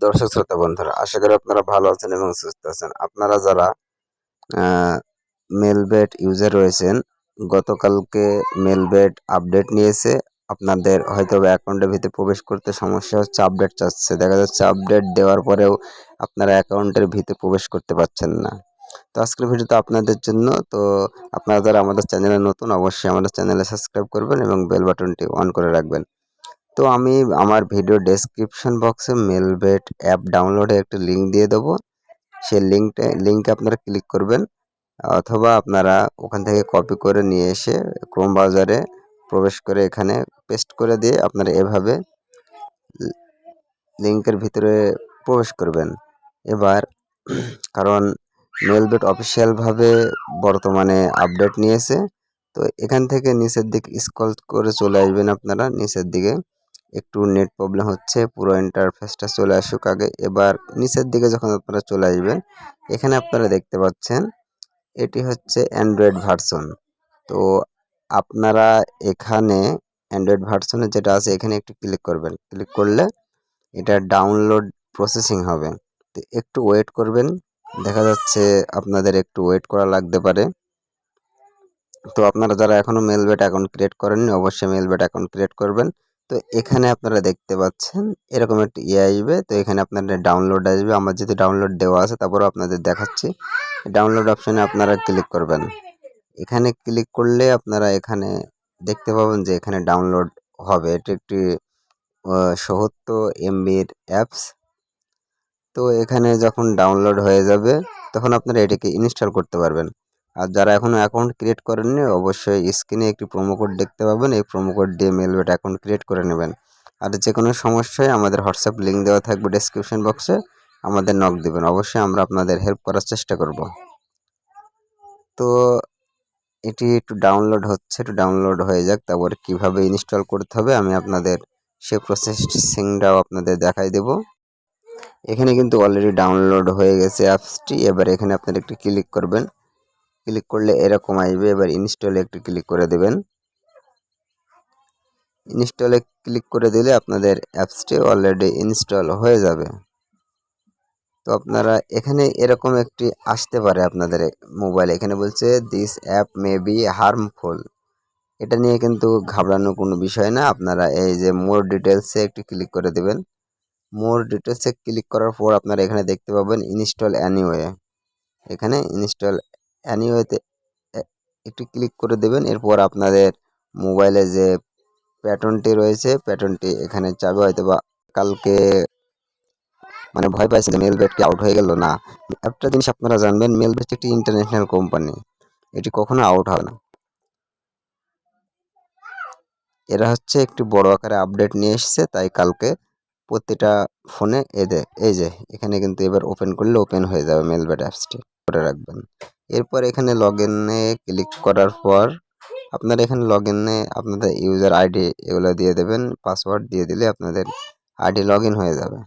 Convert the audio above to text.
দর্শক শ্রোতা বন্ধুরা, আশা করি আপনারা ভালো আছেন এবং সুস্থ আছেন। আপনারা যারা মেলবেট ইউজার রয়েছেন, গতকালকে মেলবেট আপডেট নিয়েছে। আপনাদের হয়তো অ্যাকাউন্টের ভিতরে প্রবেশ করতে সমস্যা হচ্ছে আপডেট চাচ্ছে। দেখা যাচ্ছে আপডেট দেওয়ার পরেও আপনারা অ্যাকাউন্টের ভিতরে প্রবেশ করতে পারছেন না। তো আজকের ভিডিওটা আপনাদের জন্য। তো আপনারা যারা আমাদের চ্যানেলে নতুন, অবশ্যই আমাদের চ্যানেলে সাবস্ক্রাইব করবেন এবং বেল বাটনটি অন করে রাখবেন। তো আমি আমার ভিডিও ডেসক্রিপশন বক্সে মেলবেট অ্যাপ ডাউনলোডে একটি লিঙ্ক দিয়ে দেবো। সেই লিঙ্কটা লিঙ্কে আপনারা ক্লিক করবেন, অথবা আপনারা ওখান থেকে কপি করে নিয়ে এসে ক্রোম ব্রাউজারে প্রবেশ করে এখানে পেস্ট করে দিয়ে আপনারা এভাবে লিঙ্কের ভিতরে প্রবেশ করবেন। এবার, কারণ মেলবেট অফিসিয়ালভাবে বর্তমানে আপডেট নিয়েছে, তো এখান থেকে নিচের দিকে স্কল করে চলে আসবেন আপনারা, নিচের দিকে। একটু নেট প্রবলেম হচ্ছে, পুরো ইন্টারফেসটা চলে আসুক আগে। এবার নিচের দিকে যখন আপনারা চলে আসবেন, এখানে আপনারা দেখতে পাচ্ছেন, এটি হচ্ছে অ্যান্ড্রয়েড ভার্সন তো আপনারা এখানে অ্যান্ড্রয়েড ভার্সনে যেটা আছে, এখানে একটু ক্লিক করবেন। ক্লিক করলে এটা ডাউনলোড প্রসেসিং হবে। তো একটু ওয়েট করবেন, দেখা যাচ্ছে আপনাদের একটু ওয়েট করা লাগতে পারে। তো আপনারা যারা এখনও মেলবেট অ্যাকাউন্ট ক্রিয়েট করেননি, অবশ্যই মেলবেট অ্যাকাউন্ট ক্রিয়েট করবেন। তো এখানে আপনারা দেখতে পাচ্ছেন, এরকম একটা ইয়ে আসবে। তো এখানে আপনাদের ডাউনলোড আসবে। আমার যেহেতু ডাউনলোড দেওয়া আছে, তারপরেও আপনাদের দেখাচ্ছি। ডাউনলোড অপশানে আপনারা ক্লিক করবেন। এখানে ক্লিক করলে আপনারা এখানে দেখতে পাবেন যে এখানে ডাউনলোড হবে। এটি একটি সত্তর এমবির অ্যাপস তো এখানে যখন ডাউনলোড হয়ে যাবে, তখন আপনারা এটিকে ইনস্টল করতে পারবেন। আর যারা এখনও অ্যাকাউন্ট ক্রিয়েট করেননি, অবশ্যই স্ক্রিনে একটি প্রোমো কোড দেখতে পাবেন। এই প্রোমো কোড দিয়ে মেলবেট অ্যাকাউন্ট ক্রিয়েট করে নেবেন। আর যে কোনো সমস্যায় আমাদের হোয়াটসঅ্যাপ লিঙ্ক দেওয়া থাকবে ডেসক্রিপশন বক্সে আমাদের নক দেবেন। অবশ্যই আমরা আপনাদের হেল্প করার চেষ্টা করব। তো এটি একটু ডাউনলোড হচ্ছে, একটু ডাউনলোড হয়ে যাক, তারপর কীভাবে ইনস্টল করতে হবে আমি আপনাদের সে প্রসেসিংটাও আপনাদের দেখাই দেব। এখানে কিন্তু অলরেডি ডাউনলোড হয়ে গেছে অ্যাপসটি। এবার এখানে আপনারা একটু ক্লিক করবেন। ক্লিক করলে এরকম আসবে। এবার ইনস্টলে একটু ক্লিক করে দেবেন। ইনস্টলে ক্লিক করে দিলে আপনাদের অ্যাপসটি অলরেডি ইনস্টল হয়ে যাবে। তো আপনারা এখানে এরকম একটি আসতে পারে আপনাদের মোবাইল এখানে বলছে this app may be harmful এটা নিয়ে কিন্তু ঘাবড়ানোর কোনো বিষয় না। আপনারা এই যে মোর ডিটেলসে একটি ক্লিক করে দেবেন। মোর ডিটেলসে ক্লিক করার পর আপনারা এখানে দেখতে পাবেন ইনস্টল অ্যানিওয়ে এখানে ইনস্টল অ্যানিওয়েতে একটু ক্লিক করে দেবেন। এরপর আপনাদের মোবাইলে যে প্যাটার্নটি রয়েছে প্যাটার্নটি এখানে চাবে হয়তো বা কালকে মানে ভয় পাইছে যে মেল কি আউট হয়ে গেল না। একটা জিনিস আপনারা জানবেন মেল বেট একটি ইন্টারন্যাশনাল কোম্পানি এটি কখনো আউট হবে না। এরা হচ্ছে একটি বড় আকারে আপডেট নিয়ে এসছে, তাই কালকে প্রতিটা ফোনে এদে, এই যে, এখানে কিন্তু এবার ওপেন করলে ওপেন হয়ে যাবে মেলবেট অ্যাপসটি করে রাখবেন। এরপর এখানে লগ ইনে ক্লিক করার পর আপনারা এখানে লগ ইনে আপনাদের ইউজার আইডি এগুলো দিয়ে দেবেন পাসওয়ার্ড দিয়ে দিলে আপনাদের আইডি লগ হয়ে যাবে।